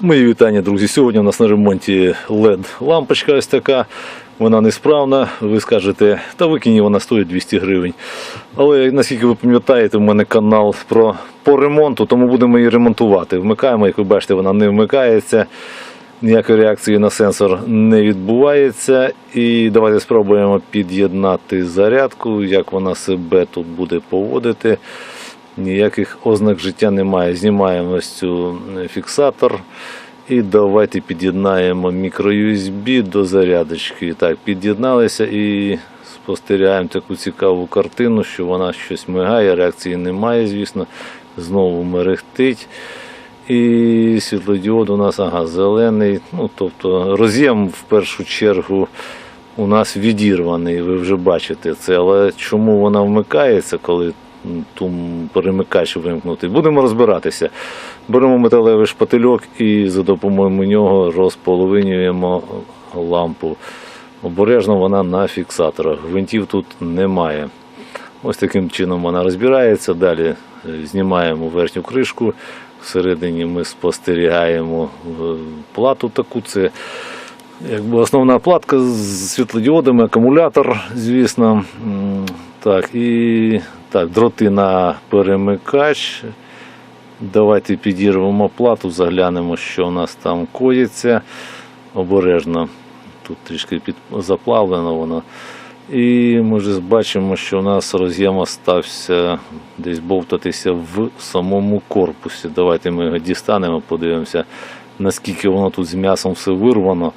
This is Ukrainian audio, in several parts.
Мої вітання, друзі. Сьогодні у нас на ремонті LED-лампочка ось така. Вона несправна. Ви скажете, та викинь, вона стоїть 200 гривень. Але наскільки ви пам'ятаєте, в мене канал про по ремонту, тому будемо її ремонтувати. Вмикаємо, як ви бачите, вона не вмикається. Ніякої реакції на сенсор не відбувається. І давайте спробуємо під'єднати зарядку, як вона себе тут буде поводити. Ніяких ознак життя немає. Знімаємо ось цю е, фіксатор. І давайте під'єднаємо мікро-USB до зарядочки. Так, під'єдналися і спостерігаємо таку цікаву картину, що вона щось мигає, реакції немає, звісно. Знову мерехтить. І світлодіод у нас ага, зелений. Ну, тобто роз'єм в першу чергу у нас відірваний, ви вже бачите це. Але чому вона вмикається, коли тум перемикач вимкнутий? Будемо розбиратися. Беремо металевий шпательок і за допомогою нього розполовинюємо лампу. Обережно вона на фіксаторах. Гвинтів тут немає. Ось таким чином вона розбирається. Далі е, знімаємо верхню кришку. Всередині ми спостерігаємо е, плату таку. Це якби основна платка з світлодіодами, акумулятор, звісно. Так, і так, дроти на перемикач. Давайте підірвемо плату, заглянемо, що у нас там коїться. Обережно. Тут трішки під... заплавлено воно. І ми вже бачимо, що у нас роз'єм остався десь бовтатися в самому корпусі. Давайте ми його дістанемо, подивимося, наскільки воно тут з м'ясом все вирвано.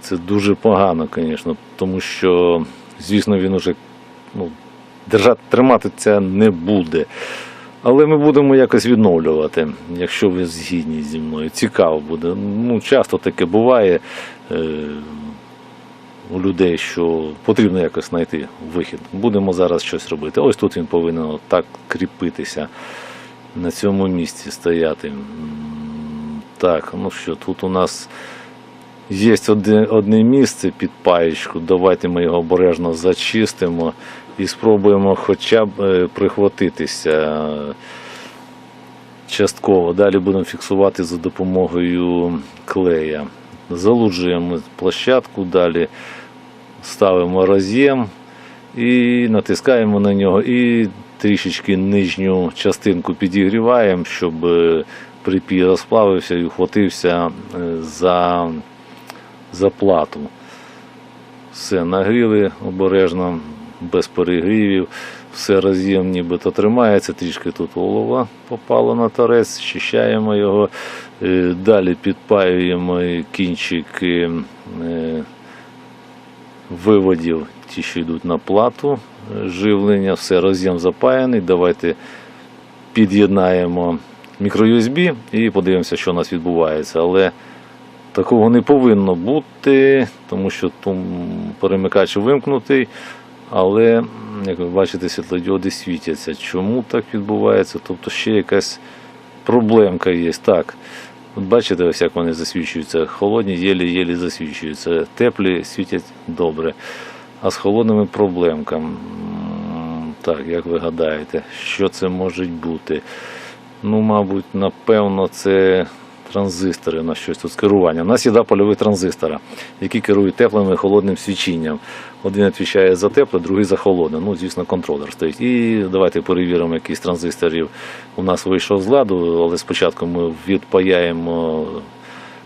Це дуже погано, звісно, тому що, звісно, він уже ну, держати, тримати це не буде. Але ми будемо якось відновлювати, якщо ви згідні зі мною. Цікаво буде. Ну, часто таке буває е, у людей, що потрібно якось знайти вихід. Будемо зараз щось робити. Ось тут він повинен так кріпитися, на цьому місці стояти. Так, ну що, тут у нас є одне, одне місце під паєчку. Давайте ми його обережно зачистимо і спробуємо хоча б е, прихватитися е, частково. Далі будемо фіксувати за допомогою клея. Залуджуємо площадку, далі ставимо роз'єм і натискаємо на нього. І трішечки нижню частинку підігріваємо, щоб е, припій розплавився і ухватився за, за плату. Все, нагріли обережно, без перегрівів. Все роз'єм нібито тримається, трішки тут голова попала на торець, щищаємо його. Е, Далі підпаюємо кінчики е, виводів, ті, що йдуть на плату е, живлення. Все, роз'єм запаяний. Давайте під'єднаємо мікро-USB і подивимося, що у нас відбувається. Але такого не повинно бути, тому що перемикач вимкнутий. Але, як ви бачите, світлодіоди світяться. Чому так відбувається? Тобто ще якась проблемка є. Так, от бачите, ось як вони засвічуються. Холодні єлі-єлі засвічуються. Теплі світять добре. А з холодними проблемка. Так, як ви гадаєте, що це може бути? Ну, мабуть, напевно, це транзистори на щось тут керування. У нас є два польові транзистора, які керують теплим і холодним свічінням. Один відповідає за тепле, другий за холодне. Ну, звісно, контролер стоїть. І давайте перевіримо, який з транзисторів у нас вийшов з ладу, але спочатку ми відпаяємо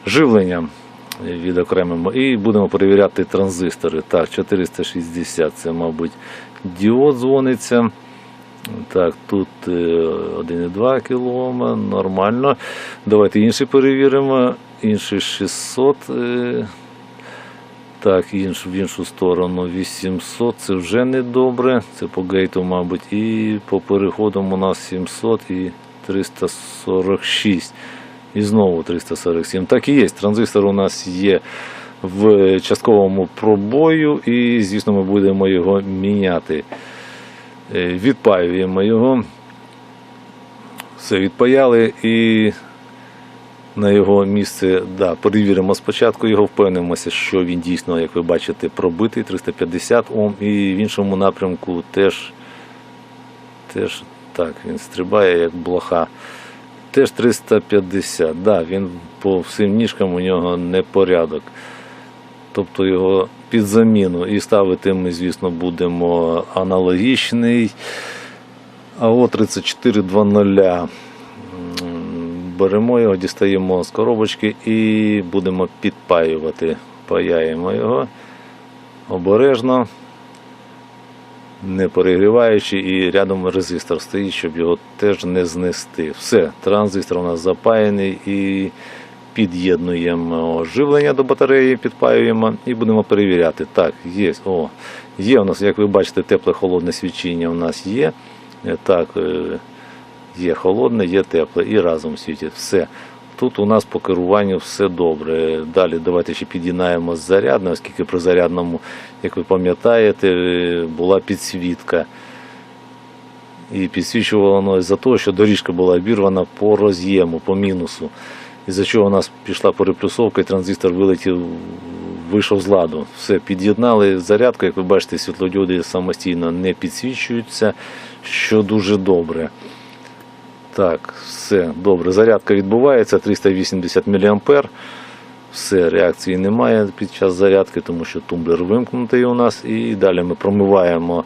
живлення. Відокремимо і будемо перевіряти транзистори. Так, 460 це, мабуть, діод дзвониться. Так, тут е, 1,2 кОм, нормально. Давайте інший перевіримо. Інший 600. е, Так, інш, в іншу сторону 800. Це вже не добре. Це по гейту, мабуть. І по переходам у нас 700 і 346. І знову 347. Так і є. Транзистор у нас є в частковому пробою, і, звісно, ми будемо його міняти. Е, Відпаюємо його. Все відпаяли і на його місце да, перевіримо спочатку його, впевнимося, що він дійсно, як ви бачите, пробитий 350 Ом, і в іншому напрямку теж, теж так, він стрибає як блоха. Теж 350. Да, він по всім ніжкам у нього непорядок. Тобто його під заміну. І ставити ми, звісно, будемо аналогічний. АО 3420. М, Беремо його, дістаємо з коробочки і будемо підпаювати. Паяємо його обережно, не перегріваючи, і рядом резистор стоїть, щоб його теж не знести. Все, транзистор у нас запаяний і під'єднуємо живлення до батареї, підпаюємо і будемо перевіряти. Так, є. О, є у нас, як ви бачите, тепле холодне свічення у нас є. Е, Так, е, є холодне, є тепле і разом світить. Все. Тут у нас по керуванню все добре. Далі давайте ще під'єднаємо з оскільки при зарядному, як ви пам'ятаєте, е, була підсвітка. І підсвічувало воно за того, що доріжка була обірвана по роз'єму, по мінусу. Із-за чого у нас пішла переплюсовка і транзистор вилетів, вийшов з ладу. Все, під'єднали зарядку, як ви бачите, світлодіоди самостійно не підсвічуються, що дуже добре. Так, все добре. Зарядка відбувається 380 мА. Все, реакції немає під час зарядки, тому що тумблер вимкнутий у нас. І далі ми промиваємо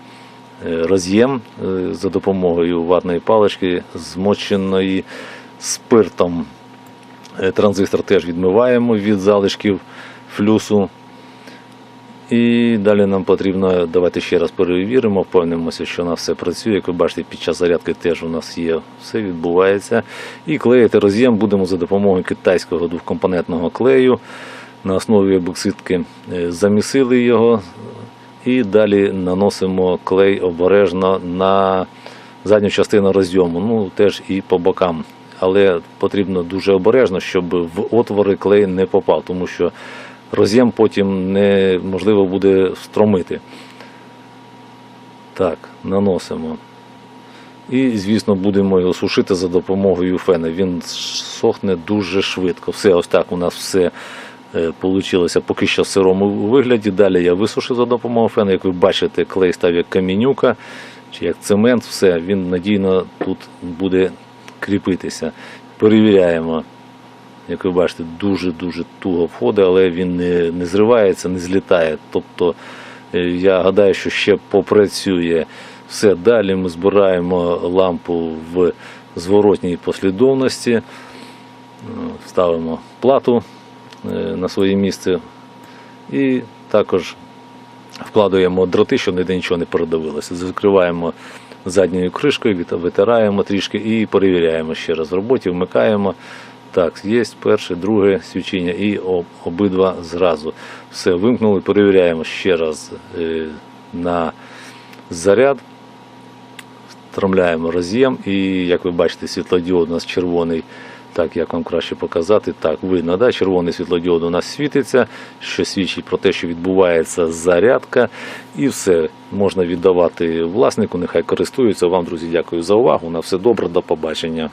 е, роз'єм е, за допомогою ватної палички, змоченої спиртом. Е, Транзистор теж відмиваємо від залишків флюсу. І далі нам потрібно, давайте ще раз перевіримо, впевнимося, що у нас все працює. Як ви бачите, під час зарядки теж у нас є, все відбувається. І клеїти роз'єм будемо за допомогою китайського двохкомпонентного клею. На основі бокситки е, замісили його і далі наносимо клей обережно на задню частину роз'єму, ну теж і по бокам. Але потрібно дуже обережно, щоб в отвори клей не попав, тому що роз'єм потім неможливо буде встромити. Так, наносимо. І, звісно, будемо його сушити за допомогою фена. Він сохне дуже швидко. Все, ось так у нас все вийшло поки що в сирому вигляді. Далі я висушив за допомогою фена. Як ви бачите, клей став як камінюка чи як цемент, все, він надійно тут буде кріпитися. Перевіряємо. Як ви бачите, дуже-дуже туго входить, але він не, не зривається, не злітає. Тобто е, я гадаю, що ще попрацює. Все, далі ми збираємо лампу в зворотній послідовності, ставимо плату е, на своє місце і також вкладаємо дроти, щоб ніде нічого не передавилося. Закриваємо задньою кришкою, витираємо трішки і перевіряємо ще раз в роботі, вмикаємо. Так, є перше, друге свічення і обидва зразу. Все, вимкнули, перевіряємо ще раз е, на заряд. Втрамляємо роз'єм і, як ви бачите, світлодіод у нас червоний. Так, як вам краще показати, так, видно, да? червоний світлодіод у нас світиться, що свідчить про те, що відбувається зарядка, і все можна віддавати власнику, нехай користуються. Вам, друзі, дякую за увагу. На все добре, до побачення.